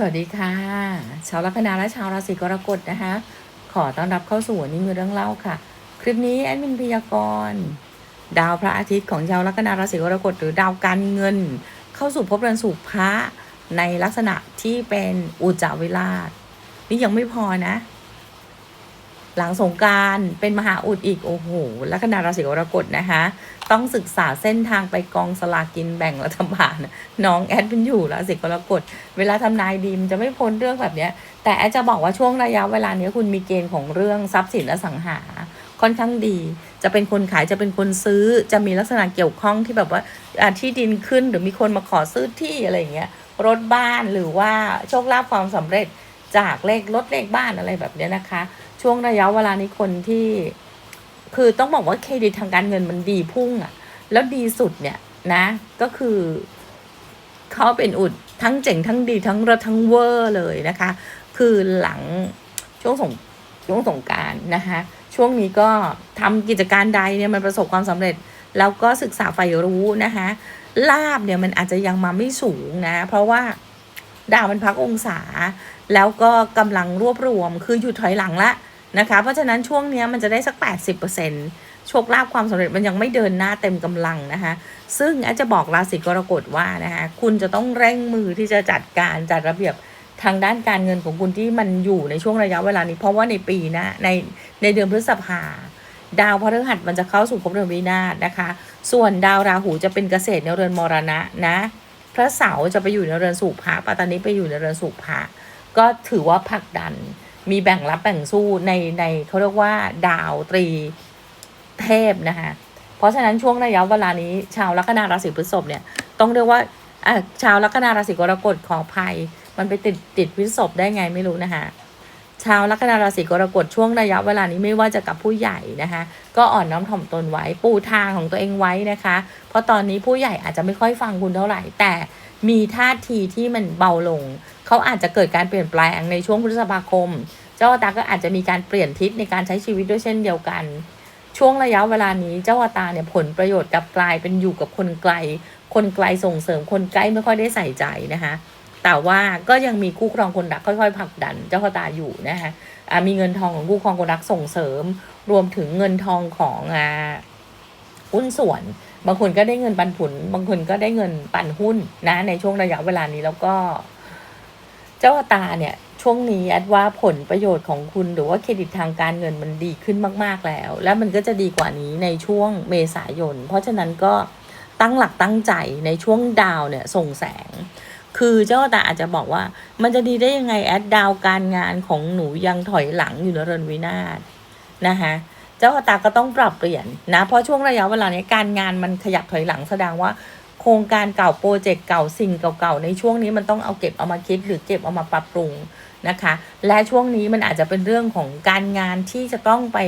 สวัสดีค่ะ ชาวลัคนาและชาวราศีกรกฎนะคะ ขอต้อนรับเข้าสู่วันนี้มีเรื่องเล่าค่ะ คลิปนี้แอดมินพยากรณ์ดาวพระอาทิตย์ของชาวลัคนาราศีกรกฎหรือดาวการเงิน เข้าสู่ภพเรือนสู่พระในลักษณะที่เป็นอุจจาวิราชนี่ยังไม่พอนะ หลังสงการเป็นมหาอุดอีก โอ้โหลัคนาราศีกรกฎนะคะ ต้องศึกษาเส้นทางไปกองสลากินแบ่งรัฐบาลน้องแอดเป็นอยู่ราศีกรกฎเวลาทำนายดีมนจะไม่พ้นเรื่องแบบเนี้ย แต่แอดจะบอกว่าช่วงระยะเวลาเนี้ยคุณมีเกณฑ์ของเรื่องทรัพย์สินและสังหาค่อนข้างดี จะเป็นคนขายจะเป็นคนซื้อจะมีลักษณะเกี่ยวข้องที่แบบว่าที่ดินขึ้นหรือมีคนมาขอซื้อที่อะไรอย่างเงี้ยรถบ้านหรือว่าโชคลาภความสำเร็จจากเลขรถเลขบ้านอะไรแบบนี้นะคะ ช่วงระยะเวลานี้คนที่ คือต้องบอกว่าเครดิตทางการเงินมันดีพุ่งอะแล้วดีสุดเนี่ยนะ ก็คือเขาเป็นอุดทั้งเจ๋งทั้งดีทั้งระทั้งเวอร์เลยนะคะ คือหลังช่วงสงช่วงสงการนะคะช่วงนี้ก็ทำกิจการใดเนี่ยมันประสบความสำเร็จ แล้วก็ศึกษาใฝ่รู้นะคะลาบเนี่ยมันอาจจะยังมาไม่สูงนะ เพราะว่าดาวมันพักองศา แล้วก็กำลังรวบรวม คืออยู่ถอยหลังละ นะคะ เพราะฉะนั้นช่วงนี้มันจะได้สัก 80%โชคลาภความสำเร็จมันยังไม่เดินหน้าเต็มกำลังนะคะ ซึ่งอาจจะบอกราศีกรกฎว่านะคะคุณจะต้องเร่งมือที่จะจัดการจัดระเบียบทางด้านการเงินของคุณที่มันอยู่ในช่วงระยะเวลานี้ เพราะว่าในปีหนะในในเดือนพฤษภาดาวพฤหัสมันจะเข้าสู่ภพเรือนวินาศนะคะ ส่วนดาวราหูจะเป็นเกษตรในเรือนมรณะนะ พระเสาร์จะไปอยู่ในเรือนสุภะปัตตานีไปอยู่ในเรือนสุภะก็ถือว่าผลักดัน มีแบ่งรับแบ่งสู้ในในเขาเรียกว่าดาวตรีเทพนะคะเพราะฉะนั้นช่วงระยะเวลานี้ ชาวลัคนาราศีพฤษภเนี่ยต้องเรียกว่าอะชาวลัคนาราศีกรกฎขออภัย มันไปติดติดพฤษภได้ไงไม่รู้นะคะชาวลัคนาราศีกรกฎช่วงระยะเวลานี้ไม่ว่าจะกับผู้ใหญ่นะคะ ก็อ่อนน้อมถ่อมตนไว้ปูทางของตัวเองไว้นะคะ เพราะตอนนี้ผู้ใหญ่อาจจะไม่ค่อยฟังคุณเท่าไหร่ แต่มีท่าทีที่มันเบาลง เขาอาจจะเกิดการเปลี่ยนแปลงในช่วงพฤษภาคม เจ้าวตาก็อาจจะมีการเปลี่ยนทิศในการใช้ชีวิตด้วยเช่นเดียวกัน ช่วงระยะเวลานี้เจ้าวตาเนี่ยผลประโยชน์กลับกลายเป็นอยู่กับคนไกล คนไกลส่งเสริมคนใกล้ไม่ค่อยได้ใส่ใจนะคะแต่ว่าก็ยังมีคู่ครองคนรักค่อยๆผลักดัน เจ้าตาอยู่นะคะอ่ามีเงินทองของคู่ครองคนรักส่งเสริม รวมถึงเงินทองของอุ้นส่วน บางคนก็ได้เงินปันผล บางคนก็ได้เงินปันหุ้นนะในช่วงระยะเวลานี้แล้วก็ เจ้าตาเนี่ยช่วงนี้แอดว่าผลประโยชน์ของคุณหรือว่าเครดิตทางการเงินมันดีขึ้นมาก ๆแล้ว และมันก็จะดีกว่านี้ในช่วงเมษายน เพราะฉะนั้นก็ตั้งหลักตั้งใจในช่วงดาวเนี่ยส่งแสง คือเจ้าตาอาจจะบอกว่า มันจะดีได้ยังไงแอดดาวการงานของหนูยังถอยหลังอยู่ในเรือนวินาศนะคะเจ้าตาก็ต้องปรับเปลี่ยนนะเพราะช่วงระยะเวลานี้การงานมันขยับถอยหลังแสดงว่า ครงการเก่าโปรเจกต์เก่าสิ่งเก่าๆในช่วงนี้มันต้องเอาเก็บเอามาคิดหรือเก็บเอามาปรับปรุงนะคะ และช่วงนี้มันอาจจะเป็นเรื่องของการงานที่จะต้องไป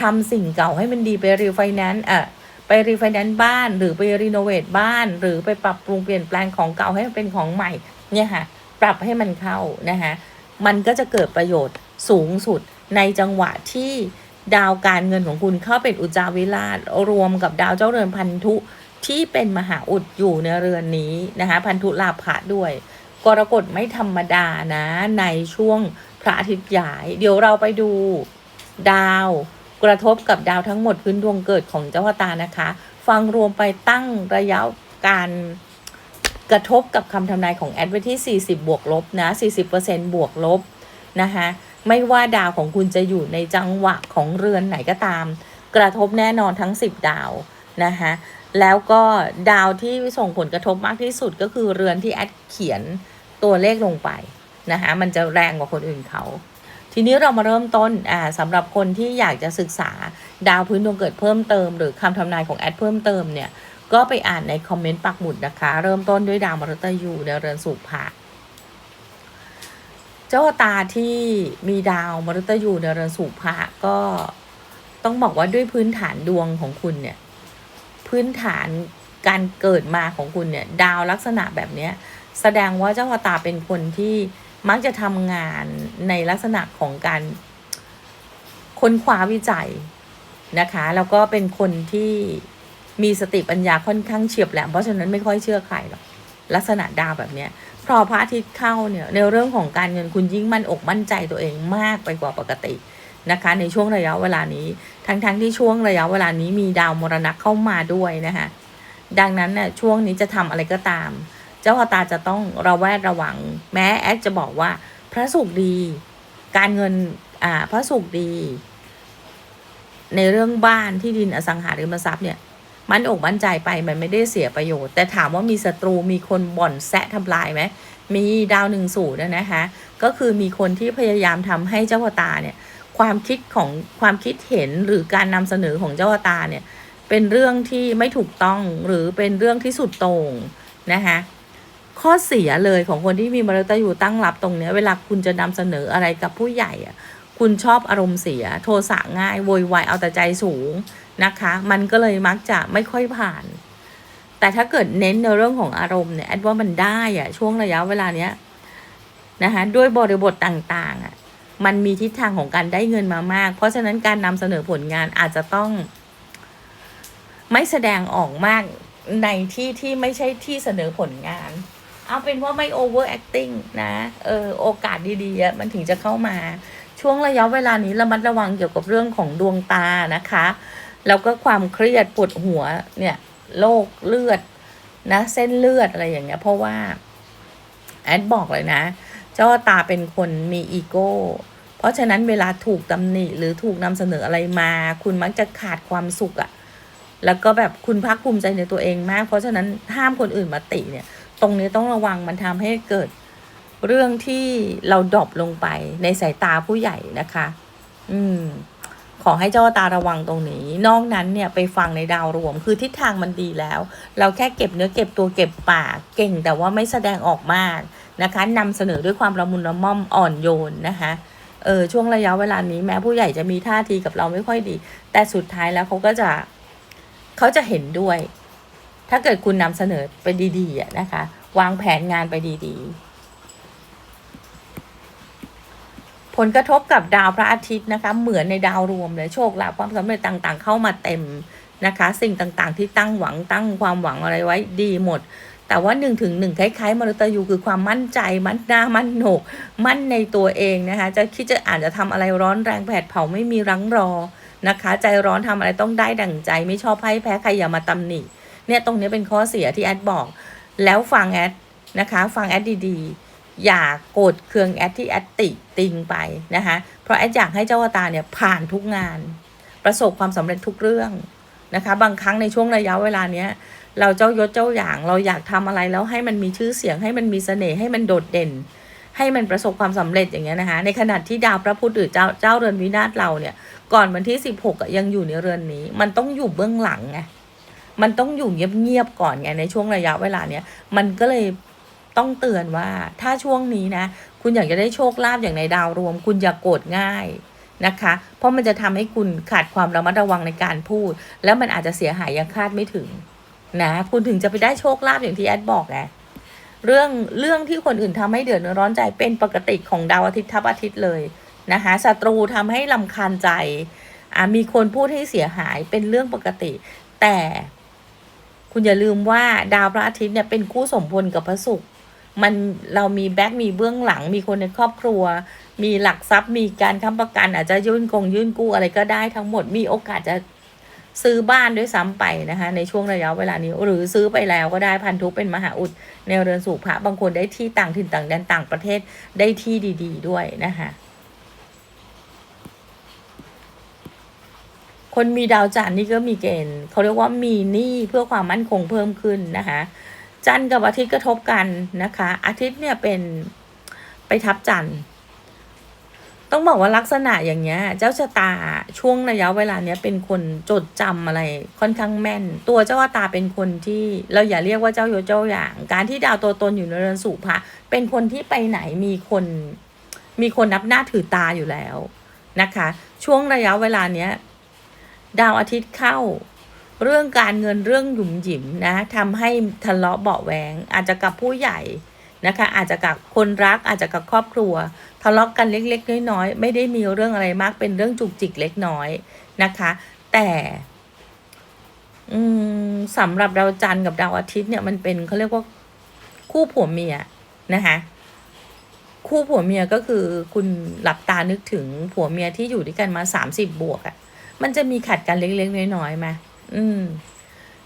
ทำสิ่งเก่าให้มันดีไปรีไฟแนนซ์เอะไปรีไฟแนนซ์บ้าน หรือไปรีโนเวทบ้าน หรือไปปรับปรุงเปลี่ยนแปลงของเก่าให้มันเป็นของใหม่เนี่ยค่ะปรับให้มันเข้านะคะมันก็จะเกิดประโยชน์สูงสุดในจังหวะที่ดาวการเงินของคุณเข้าเป็นอุจจาวิราชรวมกับดาวเจ้าเรือนพันธุ ที่เป็นมหาอุดอยู่ในเรือนนี้นะคะ พันธุลาภะด้วย กรกฎไม่ธรรมดานะในช่วงพระอาทิตย์ย้าย เดี๋ยวเราไปดูดาวกระทบกับดาวทั้งหมดพื้นดวงเกิดของเจ้าตานะคะ ฟังรวมไปตั้งระยะการกระทบกับคำทำนายของแอดไว้ที่ 40 บวกลบนะ40%บวกลบนะคะไม่ว่าดาวของคุณจะอยู่ในจังหวะของเรือนไหนก็ตาม กระทบแน่นอนทั้ง 10 ดาวนะคะ แล้วก็ดาวที่ส่งผลกระทบมากที่สุดก็คือเรือนที่แอดเขียนตัวเลขลงไปนะคะมันจะแรงกว่าคนอื่นเขา ทีนี้เรามาเริ่มต้นอ่าสำหรับคนที่อยากจะศึกษาดาวพื้นดวงเกิดเพิ่มเติม หรือคำทำนายของแอดเพิ่มเติมเนี่ยก็ไปอ่านในคอมเมนต์ปักหมุดนะคะ เริ่มต้นด้วยดาวมฤตยูในเรือนสุภะเจ้าตาที่มีดาวมฤตยูในเรือนสุภะก็ต้องบอกว่าด้วยพื้นฐานดวงของคุณเนี่ย พื้นฐานการเกิดมาของคุณเนี่ย ดาวลักษณะแบบเนี้ย แสดงว่าเจ้าชะตาเป็นคนที่มักจะทำงานในลักษณะของการค้นคว้าวิจัยนะคะ แล้วก็เป็นคนที่มีสติปัญญาค่อนข้างเฉียบแหลมเพราะฉะนั้นไม่ค่อยเชื่อใครหรอกลักษณะดาวแบบเนี้ยพอพระอาทิตย์เข้าเนี่ยในเรื่องของการเงินคุณยิ่งมั่นอกมั่นใจตัวเองมากไปกว่าปกติ นะคะในช่วงระยะเวลานี้ ทั้งๆทที่ช่วงระยะเวลานี้มีดาวมรณะเข้ามาด้วยนะคะดังนั้นเนี่ยช่วงนี้จะทำอะไรก็ตาม เจ้าชะตาจะต้องระแวดระวัง แม้แอดจะบอกว่าพระสุขดี การเงินอ่าพระสุขดี ในเรื่องบ้านที่ดินอสังหาริมทรัพย์เนี่ยมันอกมั่นใจไปมันไม่ได้เสียประโยชน์ แต่ถามว่ามีศัตรูมีคนบ่อนแซะทำลายไหมมีดาวหนึ่งสูตรนะคะ ก็คือมีคนที่พยายามทำให้เจ้าชะตาเนี่ย ความคิดของความคิดเห็นหรือการนำเสนอของเจ้าตาเนี่ย เป็นเรื่องที่ไม่ถูกต้องหรือเป็นเรื่องที่สุดโต่งนะคะข้อเสียเลยของคนที่มีมารดอยู่ตั้งรับตรงเนี้ย เวลาคุณจะนำเสนออะไรกับผู้ใหญ่อะคุณชอบอารมณ์เสีย โทสะง่ายโวยวายเอาแต่ใจสูงนะคะ มันก็เลยมักจะไม่ค่อยผ่าน แต่ถ้าเกิดเน้นในเรื่องของอารมณ์เนี่ยแอดว่ามันได้อะช่วงระยะเวลาเนี้ยนะคะด้วยบริบทต่างๆอะ มันมีทิศทางของการได้เงินมามาก เพราะฉะนั้นการนำเสนอผลงานอาจจะต้อง ไม่แสดงออกมากในที่ที่ไม่ใช่ที่เสนอผลงาน เอาเป็นว่าไม่ over acting นะเออโอกาสดีๆมันถึงจะเข้ามา ช่วงระยะเวลานี้ระมัดระวังเกี่ยวกับเรื่องของดวงตานะคะ แล้วก็ความเครียดปวดหัวเนี่ยโรคเลือดนะเส้นเลือดอะไรอย่างเงี้ยเพราะว่าแอดบอกเลยนะ เจ้าตาเป็นคนมีอีโก้ เพราะฉะนั้นเวลาถูกตำหนิหรือถูกนำเสนออะไรมา คุณมักจะขาดความสุขอะแล้วก็แบบคุณภาคภูมิใจในตัวเองมาก เพราะฉะนั้นห้ามคนอื่นมาติเนี่ย ตรงนี้ต้องระวังมันทำให้เกิดเรื่องที่เราดรอปลงไปในสายตาผู้ใหญ่นะคะ อืม ขอให้เจ้าตาระวังตรงนี้ นอกนั้นเนี่ยไปฟังในดาวรวม คือทิศทางมันดีแล้ว เราแค่เก็บเนื้อเก็บตัวเก็บปากเก่งแต่ว่าไม่แสดงออกมาก นะคะนำเสนอด้วยความละมุนละม่อมอ่อนโยนนะคะเออช่วงระยะเวลานี้แม้ผู้ใหญ่จะมีท่าทีกับเราไม่ค่อยดี แต่สุดท้ายแล้วเขาก็จะเขาจะเห็นด้วย ถ้าเกิดคุณนำเสนอไปดีๆนะคะ วางแผนงานไปดีๆ ผลกระทบกับดาวพระอาทิตย์นะคะ เหมือนในดาวรวมเลยโชคลาภความสำเร็จต่างๆ เข้ามาเต็มนะคะ สิ่งต่างๆ ที่ตั้งหวังตั้งความหวังอะไรไว้ดีหมด แต่ว่าหนึ่งถึงหนึ่งคล้ายๆมรตยูคือความมั่นใจมั่นหน้ามั่นโหนก มั่นในตัวเองนะคะ จะคิดจะอ่าจจะทำอะไรร้อนแรงแผดเผาไม่มีรั้งรอนะคะ ใจร้อนทำอะไรต้องได้ดั่งใจ ไม่ชอบให้แพ้ใครอย่ามาตำหนิเนี่ยตรงนี้เป็นข้อเสียที่แอดบอก แล้วฟังแอดนะคะฟังแอดดีๆ อย่าโกรธเคืองแอดที่แอดติติงไปนะคะเพราะแอดอยากให้เจ้าตาเนี่ยผ่านทุกงาน ประสบความสำเร็จทุกเรื่องนะคะบางครั้งในช่วงระยะเวลาเนี้ย เราเจ้ายศเจ้าอย่าง เราอยากทำอะไรแล้วให้มันมีชื่อเสียงให้มันมีเสน่ห์ให้มันโดดเด่น ให้มันประสบความสำเร็จอย่างเงี้ยนะคะ ในขณะที่ดาวพระพุธหรือเจ้าเจ้าเรือนวินาศเราเนี่ย ก่อนวันที่สิบหกยังอยู่ในเรือนนี้ มันต้องอยู่เบื้องหลังไงมันต้องอยู่เงียบๆก่อนไงในช่วงระยะเวลาเนี้ยมันก็เลยต้องเตือนว่าถ้าช่วงนี้นะ คุณอยากจะได้โชคลาภอย่างในดาวรวม คุณอย่ากโกรธง่ายนะคะ เพราะมันจะทำให้คุณขาดความระมัดระวังในการพูด แล้วมันอาจจะเสียหายยังคาดไม่ถึง นะคุณถึงจะไปได้โชคลาภอย่างที่แอดบอกไงเรื่องเรื่องที่คนอื่นทำให้เดือดร้อนใจเป็นปกติของดาวอาทิตย์ทับอาทิตย์เลยนะคะศัตรูทำให้ลำคาญใจมีคนพูดให้เสียหายเป็นเรื่องปกติ แต่คุณอย่าลืมว่าดาวพระอาทิตย์เนี่ยเป็นคู่สมพลกับพระศุกร์มันเรามีแบ็กมีเบื้องหลัง มีคนในครอบครัว มีหลักทรัพย์มีการค้ำประกันอาจจะยื่นกงยื่นกู้อะไรก็ได้ทั้งหมดมีโอกาสจะ ซื้อบ้านด้วยซ้ำไปนะคะ ในช่วงระยะเวลานี้ หรือซื้อไปแล้วก็ได้พันธุเป็นมหาอุดในเรือนสู่พระบางคนได้ที่ต่างถิ่นต่างแดนต่างประเทศได้ที่ดีๆด้วยนะคะคนมีดาวจันทร์นี่ก็มีเกณฑ์เขาเรียกว่ามีหนี้เพื่อความมั่นคงเพิ่มขึ้นนะคะจันทร์กับอาทิตย์กระทบกันนะคะ อาทิตย์เนี่ยเป็นไปทับจันทร์ ต้องบอกว่าลักษณะอย่างเงี้ย เจ้าชะตาช่วงระยะเวลาเนี้ยเป็นคนจดจำอะไรค่อนข้างแม่น ตัวเจ้าชะตาเป็นคนที่เราอย่าเรียกว่าเจ้าโยเจ้าอย่าง การที่ดาวตัวตนอยู่ในเรือนสู่พระเป็นคนที่ไปไหนมีคนมีคนนับหน้าถือตาอยู่แล้วนะคะ ช่วงระยะเวลาเนี้ยดาวอาทิตย์เข้าเรื่องการเงินเรื่องหยุ่มหยิมนะทำให้ทะเลาะเบาะแวงอาจจะกับผู้ใหญ่ นะคะ อาจจะกับคนรักอาจจะกับครอบครัว ทะเลาะกันเล็กๆน้อยๆไม่ได้มีเรื่องอะไรมากเป็นเรื่องจุกจิกเล็กน้อยนะคะ แต่สำหรับดาวจันทร์กับดาวอาทิตย์เนี่ยมันเป็นเขาเรียกว่าคู่ผัวเมียนะคะคู่ผัวเมียก็คือคุณหลับตานึกถึงผัวเมียที่อยู่ด้วยกันมาสามสิบบวกอะ่ะ มันจะมีขัดกันเล็กๆน้อยๆมาอืม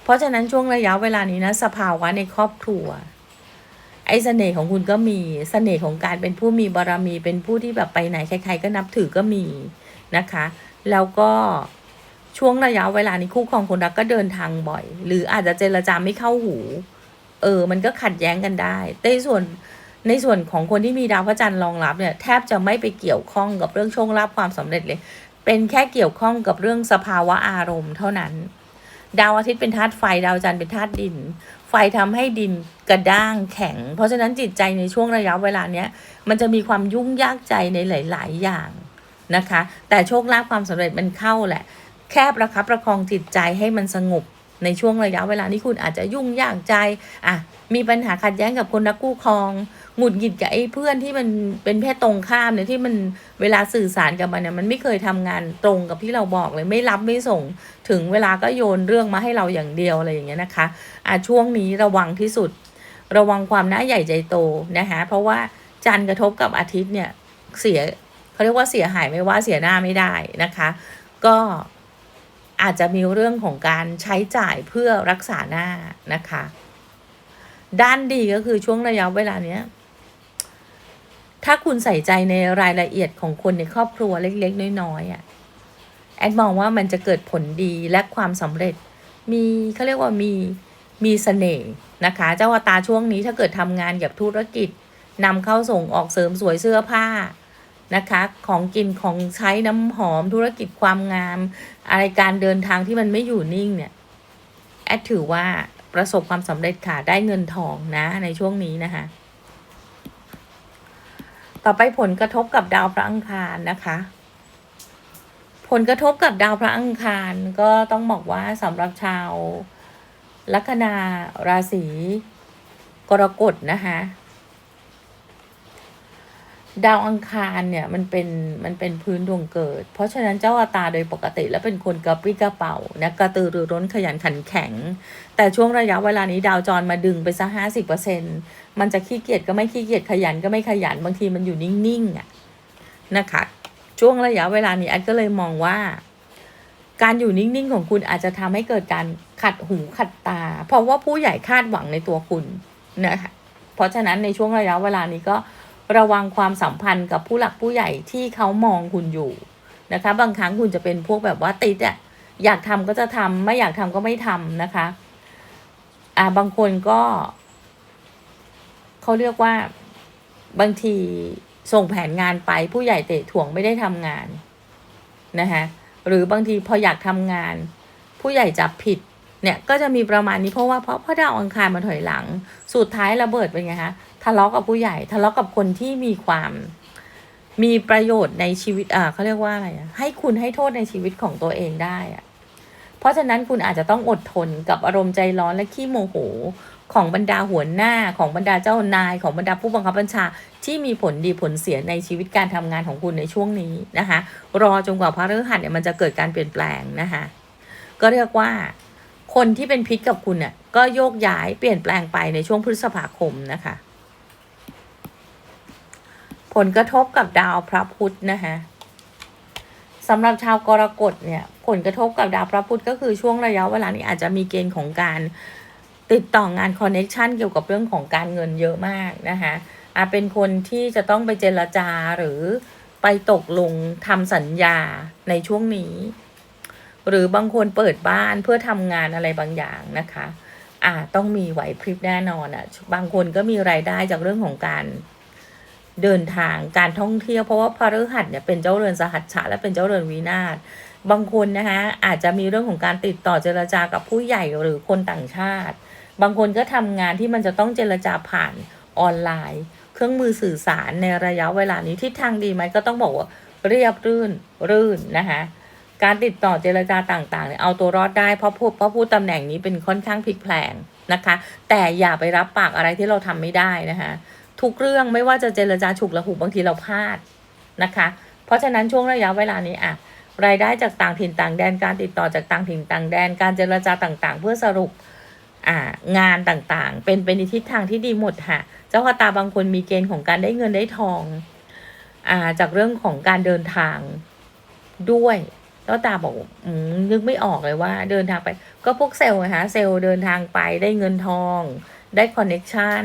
เพราะฉะนั้นช่วงระยะเวลานี้นะ สภาวะในครอบครัว ไอ้เสน่ห์ของคุณก็มีเสน่ห์ของการเป็นผู้มีบารมี เป็นผู้ที่แบบไปไหนใครๆก็นับถือก็มีนะคะ แล้วก็ช่วงระยะเวลานี้คู่ครองคนรักก็เดินทางบ่อย หรืออาจจะเจรจาไม่เข้าหู เออ มันก็ขัดแย้งกันได้ในส่วนในส่วนของคนที่มีดาวพระจันทร์รองรับเนี่ยแทบจะไม่ไปเกี่ยวข้องกับเรื่องโชคลาภความสำเร็จเลย เป็นแค่เกี่ยวข้องกับเรื่องสภาวะอารมณ์เท่านั้น ดาวอาทิตย์เป็นธาตุไฟ ดาวจันทร์เป็นธาตุดิน ไฟทำให้ดินกระด้างแข็ง เพราะฉะนั้นจิตใจในช่วงระยะเวลาเนี้ยมันจะมีความยุ่งยากใจในหลาย ๆ อย่างนะคะ แต่โชคลาภความสำเร็จมันเข้าแหละ แค่ประคับประคองจิตใจให้มันสงบ ในช่วงระยะเวลานี้คุณอาจจะยุ่งยากใจอะมีปัญหาขัดแย้งกับคนรักคู่ครองหงุดหงิดกับไอ้เพื่อนที่มันเป็นเพศตรงข้ามเนี่ยที่มันเวลาสื่อสารกับมันเนี่ยมันไม่เคยทำงานตรงกับที่เราบอกเลยไม่รับไม่ส่ง ถึงเวลาก็โยนเรื่องมาให้เราอย่างเดียวอะไรอย่างเงี้ยนะคะอะช่วงนี้ระวังที่สุด ระวังความหน้าใหญ่ใจโตนะคะเพราะว่าจันทร์กระทบกับอาทิตย์เนี่ยเสียเขาเรียกว่าเสียหายไม่ว่าเสียหน้าไม่ได้นะคะ ก็ อาจจะมีเรื่องของการใช้จ่ายเพื่อรักษาหน้านะคะ ด้านดีก็คือช่วงระยะเวลาเนี้ย ถ้าคุณใส่ใจในรายละเอียดของคนในครอบครัวเล็กๆ น้อยๆอะแอดมองว่ามันจะเกิดผลดีและความสำเร็จ มีเขาเรียกว่ามีมีเสน่ห์นะคะ เจ้าอตาช่วงนี้ถ้าเกิดทำงานเกี่ยวกับธุรกิจนำเข้าส่งออกเสริมสวยเสื้อผ้า นะคะ ของกินของใช้น้ำหอมธุรกิจความงาม อะไรการเดินทางที่มันไม่อยู่นิ่งเนี่ยแอดถือว่าประสบความสำเร็จค่ะได้เงินทองนะ ในช่วงนี้นะคะ ต่อไปผลกระทบกับดาวพระอังคารนะคะผลกระทบกับดาวพระอังคารก็ต้องบอกว่าสำหรับชาวลัคนาราศีกรกฎนะคะ ดาวอังคารเนี่ยมันเป็นมันเป็นพื้นดวงเกิด เพราะฉะนั้นเจ้าอาตาโดยปกติแล้วเป็นคนกระปรี้กระเป๋านะกระตือรือร้นขยันขันแข็ง แต่ช่วงระยะเวลานี้ดาวจรมาดึงไปซะห้าสิบเปอร์เซ็นมันจะขี้เกียจก็ไม่ขี้เกียจขยันก็ไม่ขยันบางทีมันอยู่นิ่งๆอะนะคะช่วงระยะเวลานี้แอดก็เลยมองว่า การอยู่นิ่งๆของคุณอาจจะทำให้เกิดการขัดหูขัดตา เพราะว่าผู้ใหญ่คาดหวังในตัวคุณนะคะเพราะฉะนั้นในช่วงระยะเวลานี้ก็ ระวังความสัมพันธ์กับผู้หลักผู้ใหญ่ที่เขามองคุณอยู่นะคะ บางครั้งคุณจะเป็นพวกแบบว่าติดอะอยากทำก็จะทำไม่อยากทำก็ไม่ทำนะคะ อ่าบางคนก็เขาเรียกว่าบางทีส่งแผนงานไปผู้ใหญ่เตะถ่วงไม่ได้ทำงานนะคะหรือบางทีพออยากทำงาน ผู้ใหญ่จับผิดเนี่ยก็จะมีประมาณนี้เพราะว่าเพราะพระดาวอังคารมาถอยหลัง สุดท้ายระเบิดเป็นไงคะ ทะเลาะกับผู้ใหญ่ ทะเลาะกับคนที่มีความมีประโยชน์ในชีวิตอ่าเขาเรียกว่าอะไรอะให้คุณให้โทษในชีวิตของตัวเองได้อะเพราะฉะนั้นคุณอาจจะต้องอดทนกับอารมณ์ใจร้อนและขี้โมโหของบรรดาหัวหน้าของบรรดาเจ้านายของบรรดาผู้บังคับบัญชา ที่มีผลดีผลเสียในชีวิตการทำงานของคุณในช่วงนี้นะคะ รอจนกว่าพระฤหัสเนี่ยมันจะเกิดการเปลี่ยนแปลงนะคะก็เรียกว่าคนที่เป็นพิษกับคุณเนี่ยก็โยกย้ายเปลี่ยนแปลงไปในช่วงพฤษภาคมนะคะ ผลกระทบกับดาวพระพุธนะคะสำหรับชาวกรกฎเนี่ย ผลกระทบกับดาวพระพุธก็คือช่วงระยะเวลานี้อาจจะมีเกณฑ์ของการติดต่องานคอนเน็ชันเกี่ยวกับเรื่องของการเงินเยอะมากนะคะอาจเป็นคนที่จะต้องไปเจรจาหรือไปตกลงทำสัญญาในช่วงนี้ หรือบางคนเปิดบ้านเพื่อทำงานอะไรบางอย่างนะคะอ่าต้องมีไหวพริบแน่นอนอะ่ะบางคนก็มีรายได้จากเรื่องของการ เดินทางการท่องเที่ยว เพราะว่าพฤหัสเนี่ยเป็นเจ้าเรือนสหัชชะและเป็นเจ้าเรือนวินาศบางคนนะคะอาจจะมีเรื่องของการติดต่อเจรจากับผู้ใหญ่หรือคนต่างชาติ บางคนก็ทำงานที่มันจะต้องเจรจาผ่านออนไลน์ เครื่องมือสื่อสารในระยะเวลานี้ทิศทางดีไหมก็ต้องบอกว่าเรียบรื่นรื่นนะคะการติดต่อเจรจาต่างๆเนี่ยเอาตัวรอดได้เพราะพูดเพราะพูดตำแหน่งนี้เป็นค่อนข้างพลิกแพลงนะคะ แต่อย่าไปรับปากอะไรที่เราทำไม่ได้นะคะ ทุกเรื่องไม่ว่าจะเจรจาฉุกละหุกบางทีเราพลาดนะคะ เพราะฉะนั้นช่วงระยะเวลานี้อะรายได้จากต่างถิ่นต่างแดนการติดต่อจากต่างถิ่นต่างแดนการเจรจาต่างๆ เพื่อสรุปงานต่างๆ เป็นเป็นทิศทางที่ดีหมดค่ะ เจ้าชะตาบางคนมีเกณฑ์ของการได้เงินได้ทองอาจากเรื่องของการเดินทางด้วยเจ้าตาบอกอนึกไม่ออกเลยว่า เดินทางไป ก็พวกเซลล์นะคะเซลล์เดินทางไปได้เงินทอง ได้คอนเน็ชัน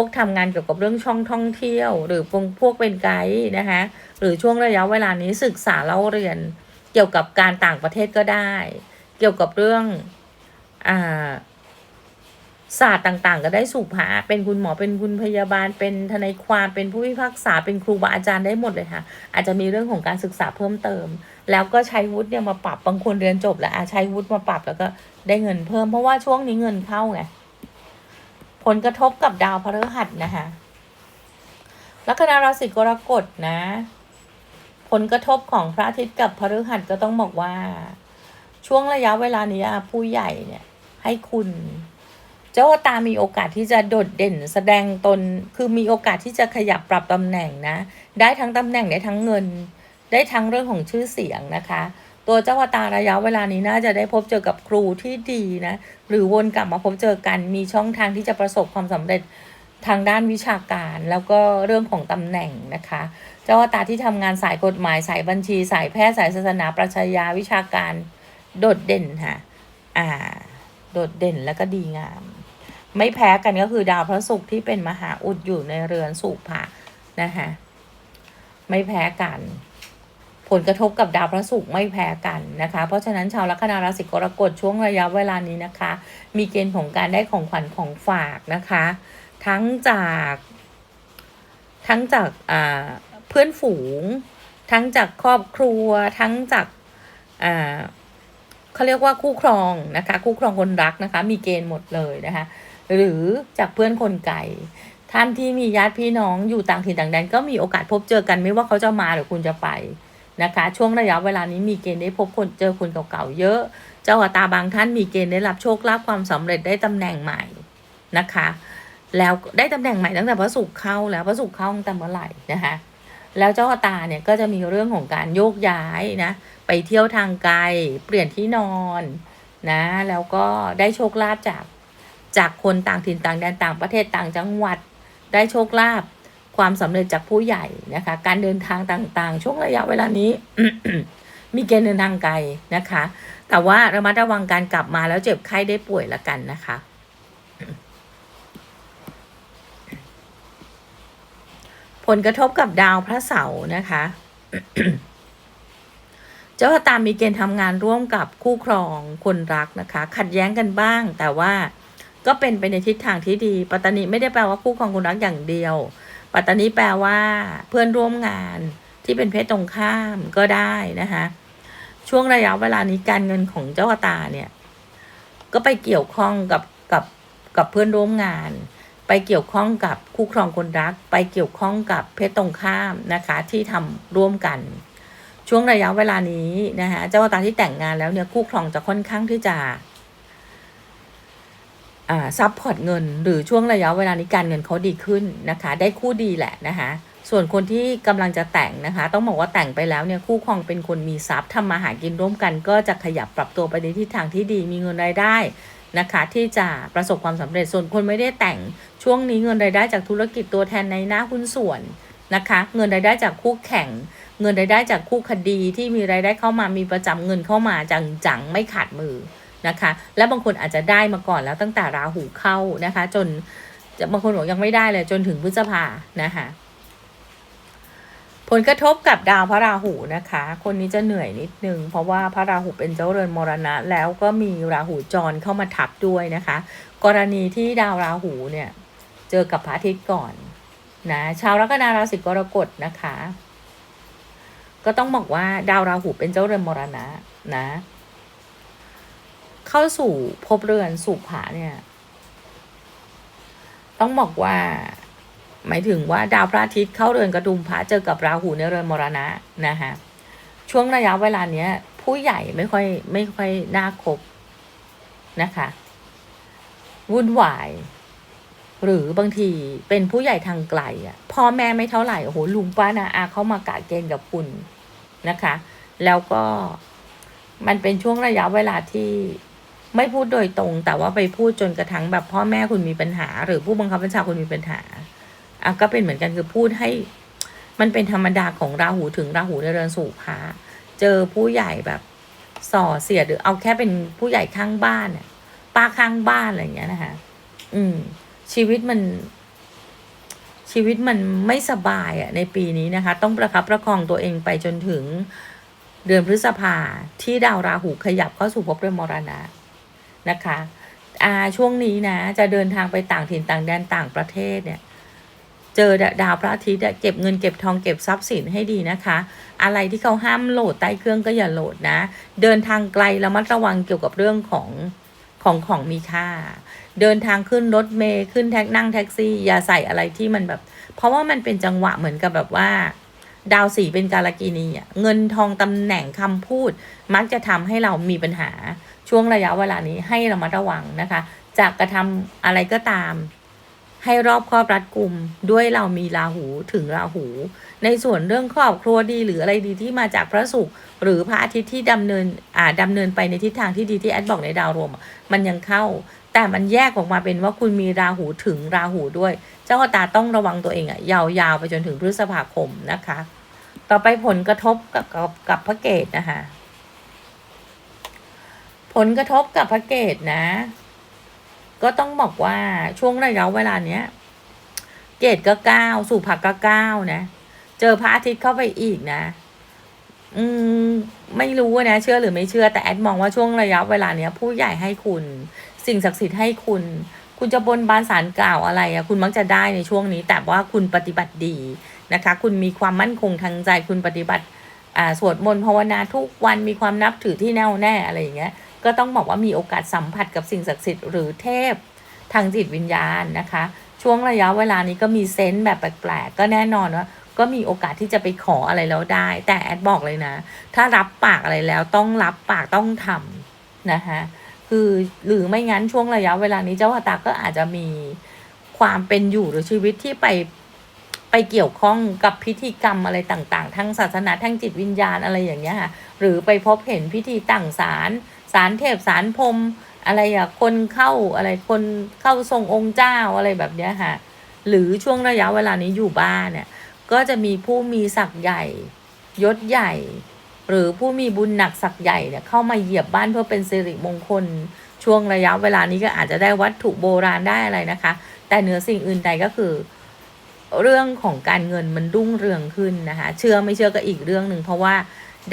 วกทำงานเกี่ยวกับเรื่องช่องท่องเที่ยว หรือพวกพวกเป็นไกด์นะคะหรือช่วงระยะเวลานี้ศึกษาเล่าเรียน เกี่ยวกับการต่างประเทศก็ได้ เกี่ยวกับเรื่องอ่าศาสตร์ต่างๆ ก็ได้สู่ผาเป็นคุณหมอเป็นคุณพยาบาล เป็นทนายความเป็นผู้พิพากษาเป็นครูบาอาจารย์ได้หมดเลยค่ะ อาจจะมีเรื่องของการศึกษาเพิ่มเติม แล้วก็ใช้วุฒิเนี่ยมาปรับบางคนเรียนจบแล้วใช้วุฒิมาปรับแล้วก็ได้เงินเพิ่มเพราะว่าช่วงนี้เงินเข้าไง ผลกระทบกับดาวพฤหัสนะคะลัคนาราศีกรกฎนะ ผลกระทบของพระอาทิตย์กับพฤหัสก็ต้องบอกว่า ช่วงระยะเวลานี้ผู้ใหญ่เนี่ย ให้คุณ เจ้าตามีโอกาสที่จะโดดเด่นแสดงตนคือมีโอกาสที่จะขยับปรับตำแหน่งนะ ได้ทั้งตำแหน่งได้ทั้งเงิน ได้ทั้งเรื่องของชื่อเสียงนะคะ ตัวเจ้าตาระยะเวลานี้น่าจะได้พบเจอกับครูที่ดีนะหรือวนกลับมาพบเจอกันมีช่องทางที่จะประสบความสำเร็จทางด้านวิชาการแล้วก็เรื่องของตำแหน่งนะคะ เจ้าตาที่ทำงานสายกฎหมายสายบัญชี สายแพทย์สายศาสนาปรัชญาวิชาการโดดเด่นค่ะอ่า โดดเด่นแล้วก็ดีงาม ไม่แพ้กันก็คือดาวพระศุกร์ที่เป็นมหาอุดอยู่ในเรือนสุภะนะคะไม่แพ้กัน ผลกระทบกับดาวพระศุกร์ไม่แพ้กันนะคะ เพราะฉะนั้นชาวลัคนาราศีกรกฎช่วงระยะเวลานี้นะคะ มีเกณฑ์ของการได้ของขวัญของฝากนะคะ ทั้งจากทั้งจากเพื่อนฝูง ทั้งจากครอบครัว ทั้งจากเขาเรียกว่าคู่ครองนะคะ คู่ครองคนรักนะคะ มีเกณฑ์หมดเลยนะคะ หรือจากเพื่อนคนไกลท่านที่มีญาติพี่น้องอยู่ต่างถิ่นต่างแดนก็มีโอกาสพบเจอกันไม่ว่าเขาจะมาหรือคุณจะไป นะคะ ช่วงระยะเวลานี้มีเกณฑ์ได้พบคนเจอคนเก่าๆเยอะ เจ้าอัตาบางท่านมีเกณฑ์ได้รับโชคลาภความสำเร็จได้ตำแหน่งใหม่นะคะ แล้วได้ตำแหน่งใหม่ตั้งแต่พระศุกร์เข้าแล้วพระศุกร์เข้าตั้งแต่เมื่อไหร่นะคะแล้วเจ้าอัตาเนี่ยก็จะมีเรื่องของการโยกย้ายนะไปเที่ยวทางไกลเปลี่ยนที่นอนนะแล้วก็ได้โชคลาภจากจากคนต่างถิ่นต่างแดนต่างประเทศต่างจังหวัด ได้โชคลาภ ความสำเร็จจากผู้ใหญ่นะคะ การเดินทางต่างๆ ช่วงระยะเวลานี้ มีเกณฑ์เดินทางไกลนะคะ แต่ว่าระมัดระวังการกลับมาแล้วเจ็บไข้ได้ป่วยละกันนะคะ ผลกระทบกับดาวพระเสาร์นะคะเจ้าชะตามีเกณฑ์ทำงานร่วมกับคู่ครองคนรักนะคะ ขัดแย้งกันบ้าง แต่ว่าก็เป็นไปในทิศทางที่ดี ปัตตานีไม่ได้แปลว่าคู่ครองคนรักอย่างเดียว ปัตตานีแปลว่า เพื่อนร่วมงานที่เป็นเพศตรงข้ามก็ได้นะคะช่วงระยะเวลานี้การเงินของเจ้าชะตาเนี่ย ก็ไปเกี่ยวข้องกับกับกับเพื่อนร่วมงาน ไปเกี่ยวข้องกับคู่ครองคนรัก ไปเกี่ยวข้องกับเพศตรงข้ามนะคะ ที่ทำร่วมกัน ช่วงระยะเวลานี้นะคะเจ้าตาที่แต่งงานแล้วเนี่ยคู่ครองจะค่อนข้างที่จะ ซับพอร์ตเงิน หรือช่วงระยะเวลานี้การเงินเขาดีขึ้นนะคะ ได้คู่ดีแหละนะคะส่วนคนที่กำลังจะแต่งนะคะ ต้องบอกว่าแต่งไปแล้วเนี่ยคู่ครองเป็นคนมีทรัพย์ทำมาหากินร่วมกัน ก็จะขยับปรับตัวไปในทิศทางที่ดีมีเงินรายได้นะคะ ที่จะประสบความสำเร็จส่วนคนไม่ได้แต่งช่วงนี้เงินรายได้จากธุรกิจตัวแทนในหน้าหุ้นส่วนนะคะ เงินรายได้จากคู่แข่ง เงินรายได้จากคู่คดีที่มีรายได้เข้ามามีประจำเงินเข้ามาจังๆไม่ขาดมือ นะคะ และบางคนอาจจะได้มาก่อนแล้วตั้งแต่ราหูเข้านะคะ จนบางคนบอกยังไม่ได้เลยจนถึงพฤษภานะคะผลกระทบกับดาวพระราหูนะคะ คนนี้จะเหนื่อยนิดนึง เพราะว่าพระราหูเป็นเจ้าเรือนมรณะ แล้วก็มีราหูจรเข้ามาทับด้วยนะคะ กรณีที่ดาวราหูเนี่ยเจอกับพระอาทิตย์ก่อนนะชาวลัคนาราศีกรกฎนะคะ ก็ต้องบอกว่าดาวราหูเป็นเจ้าเรือนมรณะนะ เข้าสู่ภพเรือนสู่ผาเนี่ย ต้องบอกว่า หมายถึงว่าดาวพระอาทิตย์เข้าเรือนกระดุมพระเจอกับราหูในเรือนมรณะนะคะช่วงระยะเวลาเนี้ย ผู้ใหญ่ไม่ค่อยไม่ค่อยน่าคบนะคะวุ่นวาย หรือบางทีเป็นผู้ใหญ่ทางไกลอะพ่อแม่ไม่เท่าไหร่โอ้โหลุงป้านาอาเข้ามากะเกณฑ์กับคุณนะคะ แล้วก็มันเป็นช่วงระยะเวลาที่ ไม่พูดโดยตรง แต่ว่าไปพูดจนกระทั่งแบบพ่อแม่คุณมีปัญหา หรือผู้บังคับบัญชาคุณมีปัญหาอะก็เป็นเหมือนกันคือพูดให้ มันเป็นธรรมดาของราหูถึงราหูในเรือนสู่พระเจอผู้ใหญ่แบบส่อเสียดหรือเอาแค่เป็นผู้ใหญ่ข้างบ้านเนี่ยป้าข้างบ้านอะไรอย่างเงี้ยนะคะอืม ชีวิตมัน ชีวิตมันไม่สบายอะในปีนี้นะคะ ต้องประคับประคองตัวเองไปจนถึงเดือนพฤษภาที่ดาวราหูขยับเข้าสู่ภพเรือนมรณะ นะคะอาช่วงนี้นะ จะเดินทางไปต่างถิ่นต่างแดนต่างประเทศเนี่ย เจอดาวพระอาทิตย์เก็บเงินเก็บทองเก็บทรัพย์สินให้ดีนะคะ อะไรที่เขาห้ามโหลดใต้เครื่องก็อย่าโหลดนะ เดินทางไกลระมัดระวังเกี่ยวกับเรื่องของของของมีค่า เดินทางขึ้นรถเมย์ขึ้นแท็กนั่งแท็กซี่ อย่าใส่อะไรที่มันแบบ เพราะว่ามันเป็นจังหวะเหมือนกับแบบว่า ดาวสีเป็นกาลกินีเงินทองตำแหน่งคำพูด มักจะทำให้เรามีปัญหา ช่วงระยะเวลานี้ให้เรามาระวังนะคะจะกระทำอะไรก็ตาม ให้รอบครอบรัดกุมด้วยเรามีราหูถึงราหู ในส่วนเรื่องครอบครัวดีหรืออะไรดีที่มาจากพระศุกร์หรือพระอาทิตย์ที่ดำเนินอ่าดำเนินไปในทิศทางที่ดีที่แอดบอกในดาวรวม มันยังเข้า แต่มันแยกออกมาเป็นว่าคุณมีราหูถึงราหูด้วย เจ้าตาต้องระวังตัวเองอะยาวๆไปจนถึงพฤษภาคมนะคะ ต่อไปผลกระทบกับกับกับพระเกตนะคะ ผลกระทบกับพระเกตนะ ก็ต้องบอกว่าช่วงระยะเวลาเนี้ย เกตก็เก้าสู่ผักก็เก้านะ เจอพระอาทิตย์เข้าไปอีกนะ อืม ไม่รู้นะเชื่อหรือไม่เชื่อแต่แอดมองว่าช่วงระยะเวลาเนี้ย ผู้ใหญ่ให้คุณ สิ่งศักดิ์สิทธิ์ให้คุณ คุณจะบนบานสารกล่าวอะไรอะคุณมักจะได้ในช่วงนี้ แต่ว่าคุณปฏิบัติดีนะคะ คุณมีความมั่นคงทางใจคุณปฏิบัติ อ่าสวดมนต์ภาวนาทุกวันมีความนับถือที่แน่วแน่อะไรอย่างเงี้ย ก็ต้องบอกว่ามีโอกาสสัมผัสกับสิ่งศักดิ์สิทธิ์หรือเทพทางจิตวิญญาณนะคะ ช่วงระยะเวลานี้ก็มีเซนส์แบบแปลกๆก็แน่นอนว่าก็มีโอกาสที่จะไปขออะไรแล้วได้ แต่แอดบอกเลยนะ ถ้ารับปากอะไรแล้วต้องรับปากต้องทำนะคะคือหรือไม่งั้นช่วงระยะเวลานี้เจ้าตาก็อาจจะมีความเป็นอยู่หรือชีวิตที่ไปไปเกี่ยวข้องกับพิธีกรรมอะไรต่างๆ ทั้งศาสนาทั้งจิตวิญญาณอะไรอย่างเงี้ยค่ะหรือไปพบเห็นพิธีตั้งศาล ศาลเทพศาลพรมอะไรอะคนเข้าอะไรคนเข้าทรงองค์เจ้าอะไรแบบเนี้ยค่ะ หรือช่วงระยะเวลานี้อยู่บ้านเนี่ย ก็จะมีผู้มีศักดิ์ใหญ่ยศใหญ่ หรือผู้มีบุญหนักศักดิ์ใหญ่เนี่ยเข้ามาเหยียบบ้านเพื่อเป็นสิริมงคล ช่วงระยะเวลานี้ก็อาจจะได้วัตถุโบราณได้อะไรนะคะ แต่เหนือสิ่งอื่นใดก็คือ เรื่องของการเงินมันรุ่งเรืองขึ้นนะคะ เชื่อไม่เชื่อก็อีกเรื่องหนึ่งเพราะว่า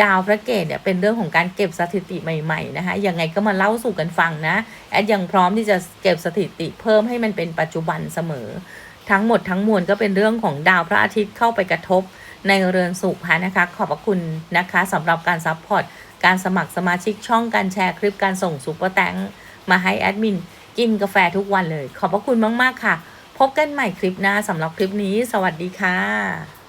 ดาวพระเกตเนี่ยเป็นเรื่องของการเก็บสถิติใหม่ๆนะคะยังไงก็มาเล่าสู่กันฟังนะแอดยังพร้อมที่จะเก็บสถิติเพิ่มให้มันเป็นปัจจุบันเสมอ ทั้งหมดทั้งมวลก็เป็นเรื่องของดาวพระอาทิตย์เข้าไปกระทบในเรือนสุภะนะคะ ขอบพระคุณนะคะสำหรับการซัพพอร์ตการสมัครสมาชิกช่องการแชร์คลิปการส่งซุปเปอร์แตงมาให้แอดมินกินกาแฟทุกวันเลย ขอบพระคุณมาก ๆ ค่ะ พบกันใหม่คลิปหน้าสำหรับคลิปนี้ สวัสดีค่ะ